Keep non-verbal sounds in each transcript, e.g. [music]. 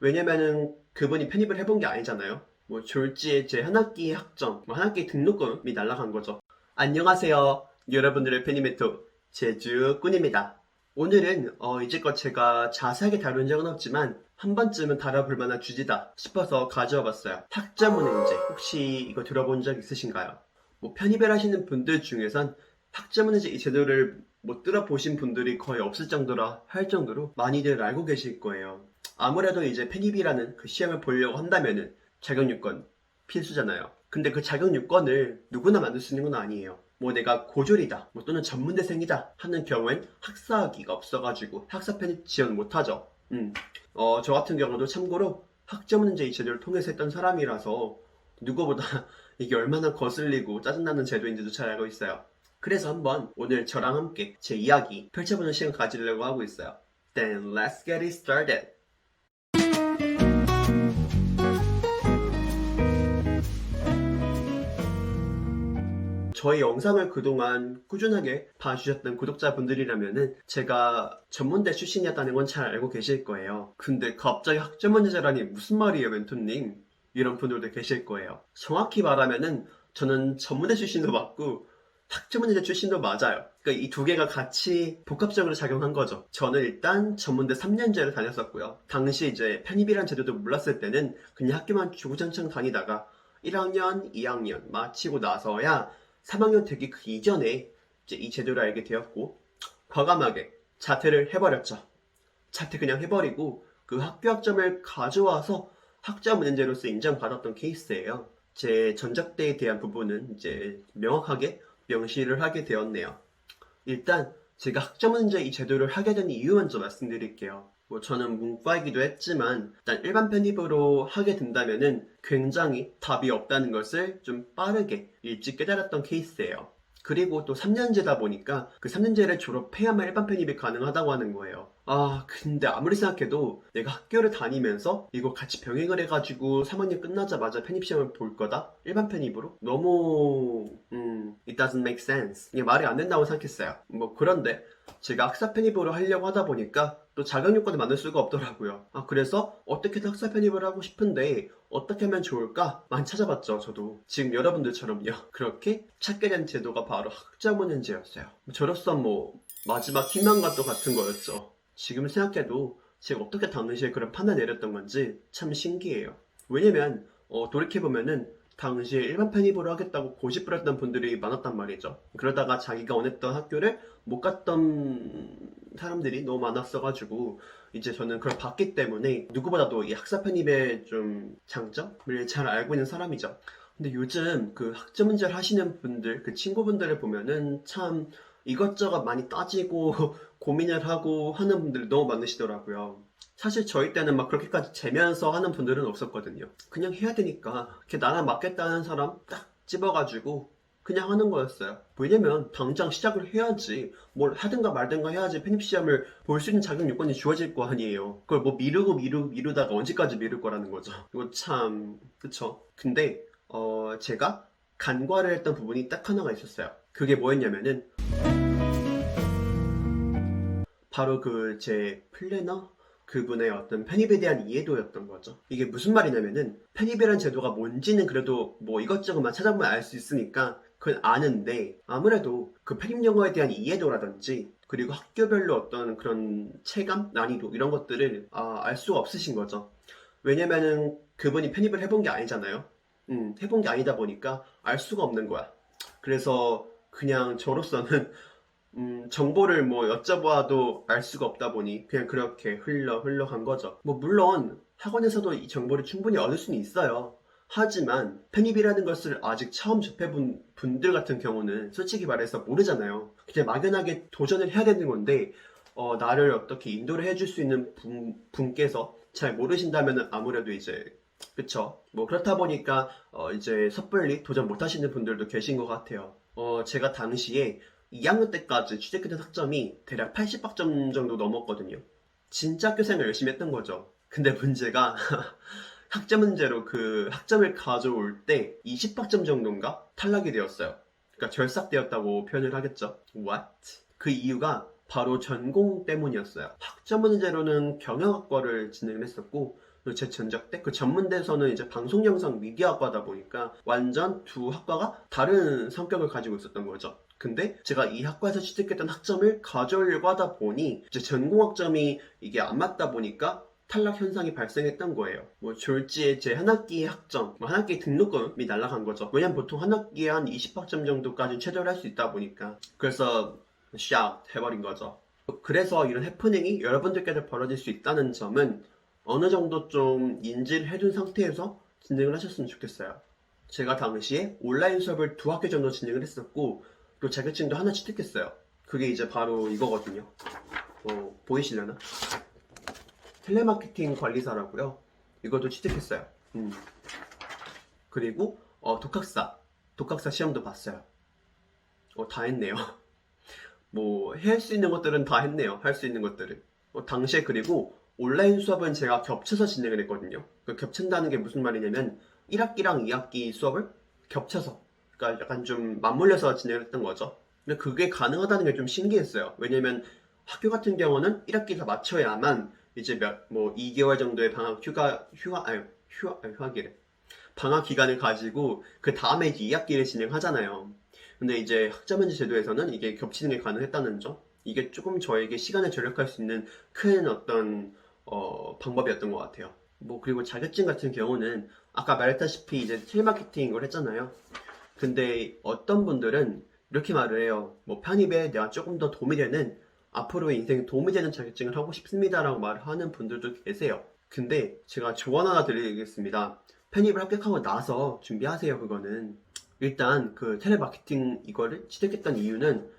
왜냐면은 그분이 편입을 해본 게 아니잖아요. 뭐 졸지에 제 한 학기 학점, 뭐 한 학기 등록금이 날라간 거죠. 안녕하세요. 여러분들의 편입메토 제주꾼입니다. 오늘은 어, 이제껏 제가 자세하게 다룬 적은 없지만 한 번쯤은 다뤄볼 만한 주제다 싶어서 가져와 봤어요. 학자문행제 혹시 이거 들어본 적 있으신가요? 뭐 편입을 하시는 분들 중에선 학자문행제 이 제도를 못 들어보신 분들이 거의 없을 정도라 할 정도로 많이들 알고 계실 거예요. 아무래도 이제 편입이라는 그 시험을 보려고 한다면은 자격요건 필수잖아요. 근데 그 자격요건을 누구나 만들 수 있는 건 아니에요. 뭐 내가 고졸이다, 뭐 또는 전문대생이다 하는 경우엔 학사학위가 없어가지고 학사 편입 지원 못하죠. 음, 어, 저 같은 경우도 참고로 학점문제 이 제도를 통해서 했던 사람이라서 누구보다 [laughs] 이게 얼마나 거슬리고 짜증나는 제도인지도 잘 알고 있어요. 그래서 한번 오늘 저랑 함께 제 이야기 펼쳐보는 시간 가지려고 하고 있어요. Then let's get it started. 저희 영상을 그동안 꾸준하게 봐주셨던 구독자분들이라면은 제가 전문대 출신이었다는 건 잘 알고 계실 거예요. 근데 갑자기 학점 문제자라니 무슨 말이에요, 멘토님? 이런 분들도 계실 거예요. 정확히 말하면은 저는 전문대 출신도 맞고 학점문제 출신도 맞아요. 그러니까 이 두 개가 같이 복합적으로 작용한 거죠. 저는 일단 전문대 3년제를 다녔었고요. 당시 이제 편입이란 제도도 몰랐을 때는 그냥 학교만 주구장창 다니다가 1학년, 2학년 마치고 나서야 3학년 되기 그 이전에 이제 이 제도를 알게 되었고 과감하게 자퇴를 해버렸죠. 자퇴 그냥 해버리고 그 학교 학점을 가져와서 학자 문제로서 인정받았던 케이스예요. 제 전작대에 대한 부분은 이제 명확하게 명시를 하게 되었네요. 일단 제가 학점 문제 이 제도를 하게 된 이유 먼저 말씀드릴게요. 뭐 저는 문과이기도 했지만 일단 일반 편입으로 하게 된다면은 굉장히 답이 없다는 것을 좀 빠르게 일찍 깨달았던 케이스예요. 그리고 또 3년제다 보니까 그 3년제를 졸업해야만 일반 편입이 가능하다고 하는 거예요. 아, 근데 아무리 생각해도 내가 학교를 다니면서 이거 같이 병행을 해가지고 3학년 끝나자마자 편입시험을 볼 거다? 일반 편입으로? 너무, 음, it doesn't make sense. 그냥 말이 안 된다고 생각했어요. 뭐, 그런데 제가 학사 편입으로 하려고 하다 보니까 또 자격 요건을 만들 수가 없더라고요. 아, 그래서 어떻게든 학사 편입을 하고 싶은데 어떻게 하면 좋을까? 많이 찾아봤죠, 저도. 지금 여러분들처럼요. 그렇게 찾게 된 제도가 바로 학자문연제였어요. 저로서 뭐, 마지막 희망과 또 같은 거였죠. 지금 생각해도 제가 어떻게 당시에 그런 판단 내렸던 건지 참 신기해요. 왜냐면, 어, 돌이켜보면은 당시에 일반 편입으로 하겠다고 고집을 했던 분들이 많았단 말이죠. 그러다가 자기가 원했던 학교를 못 갔던 사람들이 너무 많았어가지고 이제 저는 그걸 봤기 때문에 누구보다도 이 학사 편입의 좀 장점을 잘 알고 있는 사람이죠. 근데 요즘 그 학점 문제를 하시는 분들, 그 친구분들을 보면은 참 이것저것 많이 따지고 [laughs] 고민을 하고 하는 분들이 너무 많으시더라고요. 사실 저희 때는 막 그렇게까지 재면서 하는 분들은 없었거든요. 그냥 해야 되니까 이렇게 나랑 맞겠다는 사람 딱 집어가지고 그냥 하는 거였어요. 왜냐면 당장 시작을 해야지 뭘 하든가 말든가 해야지 편입 시험을 볼 수 있는 자격 요건이 주어질 거 아니에요. 그걸 뭐 미루고 미루고 미루다가 언제까지 미룰 거라는 거죠. 이거 참 그쵸. 근데 어 제가 간과를 했던 부분이 딱 하나가 있었어요. 그게 뭐였냐면은 바로 그 제 플래너 그분의 어떤 편입에 대한 이해도였던 거죠. 이게 무슨 말이냐면은 편입이라는 제도가 뭔지는 그래도 뭐 이것저것만 찾아보면 알 수 있으니까 그건 아는데 아무래도 그 편입 영어에 대한 이해도라든지 그리고 학교별로 어떤 그런 체감, 난이도 이런 것들을 아, 알 수가 없으신 거죠. 왜냐면은 그분이 편입을 해본 게 아니잖아요. 음, 해본 게 아니다 보니까 알 수가 없는 거야. 그래서 그냥 저로서는 [laughs] 음, 정보를 뭐 여쭤봐도 알 수가 없다 보니 그냥 그렇게 흘러 흘러간 거죠. 뭐 물론 학원에서도 이 정보를 충분히 얻을 수는 있어요. 하지만 편입이라는 것을 아직 처음 접해본 분들 같은 경우는 솔직히 말해서 모르잖아요. 그냥 막연하게 도전을 해야 되는 건데 어, 나를 어떻게 인도를 해줄 수 있는 분, 분께서 잘 모르신다면 아무래도 이제 그쵸. 뭐 그렇다 보니까 어, 이제 섣불리 도전 못 하시는 분들도 계신 것 같아요. 어, 제가 당시에 2학년 때까지 취직했던 학점이 대략 80학점 정도 넘었거든요. 진짜 학교 생활 열심히 했던 거죠. 근데 문제가 [laughs] 학점 문제로 그 학점을 가져올 때 20학점 정도인가 탈락이 되었어요. 그러니까 결삭되었다고 표현을 하겠죠. What? 그 이유가 바로 전공 때문이었어요. 학점 문제로는 경영학과를 진행을 했었고 제 전적 때 그 전문대에서는 이제 방송 영상 미디어학과다 보니까 완전 두 학과가 다른 성격을 가지고 있었던 거죠. 근데 제가 이 학과에서 취득했던 학점을 가져오려고 하다 보니 이제 전공학점이 이게 안 맞다 보니까 탈락 현상이 발생했던 거예요. 뭐 졸지에 제 한 학기 학점, 뭐 한 학기 등록금이 날라간 거죠. 왜냐면 보통 한 학기에 한 20학점 정도까지 최저를 할 수 있다 보니까 그래서 샥 해버린 거죠. 그래서 이런 해프닝이 여러분들께서 벌어질 수 있다는 점은 어느 정도 좀 인지를 해둔 상태에서 진행을 하셨으면 좋겠어요. 제가 당시에 온라인 수업을 두 학기 정도 진행을 했었고 또 자격증도 하나 취득했어요. 그게 이제 바로 이거거든요. 어, 보이시려나? 텔레마케팅 관리사라고요. 이것도 취득했어요. 음. 그리고 어, 독학사, 독학사 시험도 봤어요. 어, 다 했네요. [laughs] 뭐 할 수 있는 것들은 다 했네요. 할 수 있는 것들은. 어, 당시에 그리고 온라인 수업은 제가 겹쳐서 진행을 했거든요. 그 겹친다는 게 무슨 말이냐면 1학기랑 2학기 수업을 겹쳐서 그러니까 약간 좀 맞물려서 진행을 했던 거죠. 근데 그게 가능하다는 게 좀 신기했어요. 왜냐면 학교 같은 경우는 1학기 다 맞춰야만 이제 몇 뭐 2개월 정도의 방학 휴가 휴가 아니 휴가 아니 휴학이래. 방학 기간을 가지고 그 다음에 이제 2학기를 진행하잖아요. 근데 이제 학자면제 제도에서는 이게 겹치는 게 가능했다는 점. 이게 조금 저에게 시간을 절약할 수 있는 큰 어떤 어, 방법이었던 것 같아요. 뭐 그리고 자격증 같은 경우는 아까 말했다시피 이제 텔마케팅 이걸 했잖아요. 근데 어떤 분들은 이렇게 말을 해요. 뭐 편입에 내가 조금 더 도움이 되는 앞으로의 인생에 도움이 되는 자격증을 하고 싶습니다라고 말을 하는 분들도 계세요. 근데 제가 조언 하나 드리겠습니다. 편입을 합격하고 나서 준비하세요. 그거는 일단 그 텔레마케팅 이거를 취득했던 이유는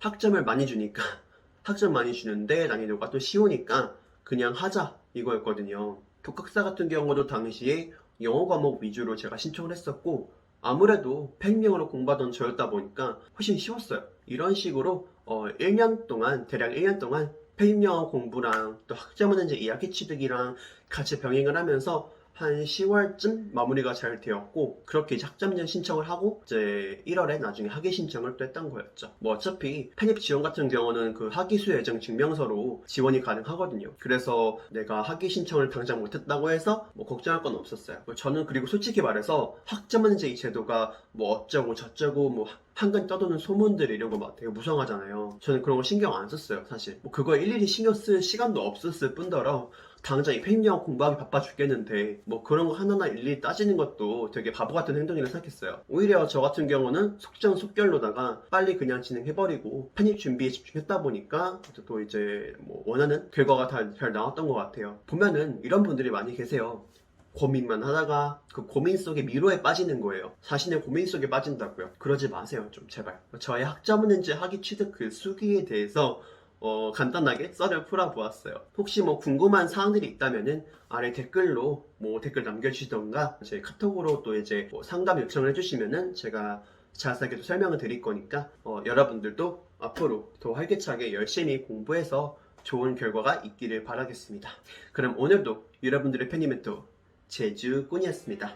학점을 많이 주니까 [laughs] 학점 많이 주는데 난이도가 또 쉬우니까 그냥 하자 이거였거든요. 독학사 같은 경우도 당시에 영어 과목 위주로 제가 신청을 했었고 아무래도 펜명으로 공부하던 저였다 보니까 훨씬 쉬웠어요. 이런 식으로 어, 1년 동안 대략 1년 동안 펜영어 공부랑 또 학점문제 이야기 취득이랑 같이 병행을 하면서 한 10월쯤 마무리가 잘 되었고 그렇게 이제 학점제 신청을 하고 이제 1월에 나중에 학위 신청을 또 했던 거였죠. 뭐 어차피 편입 지원 같은 경우는 그 학위 수 예정 증명서로 지원이 가능하거든요. 그래서 내가 학위 신청을 당장 못했다고 해서 뭐 걱정할 건 없었어요. 뭐 저는 그리고 솔직히 말해서 학점 문제 이 제도가 뭐 어쩌고 저쩌고 뭐 한근 떠도는 소문들 이런 거 막 되게 무성하잖아요. 저는 그런 거 신경 안 썼어요, 사실. 뭐 그거 일일이 신경 쓸 시간도 없었을 뿐더러 당장 이 펜영 공부하기 바빠 죽겠는데 뭐 그런 거 하나하나 일일이 따지는 것도 되게 바보 같은 행동이라 생각했어요. 오히려 저 같은 경우는 속전속결로다가 빨리 그냥 진행해버리고 편입 준비에 집중했다 보니까 또 이제 뭐 원하는 결과가 다 잘 나왔던 것 같아요. 보면은 이런 분들이 많이 계세요. 고민만 하다가 그 고민 속에 미로에 빠지는 거예요. 자신의 고민 속에 빠진다고요. 그러지 마세요, 좀 제발. 저의 학점문제 학위 취득 그 수기에 대해서 어, 간단하게 썰을 풀어보았어요. 혹시 뭐 궁금한 사항들이 있다면은 아래 댓글로 뭐 댓글 남겨주시던가 제 카톡으로 또 이제 뭐 상담 요청을 해주시면은 제가 자세하게 또 설명을 드릴 거니까 어, 여러분들도 앞으로 더 활기차게 열심히 공부해서 좋은 결과가 있기를 바라겠습니다. 그럼 오늘도 여러분들의 팬이멘토 제주꾼이었습니다.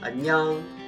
안녕.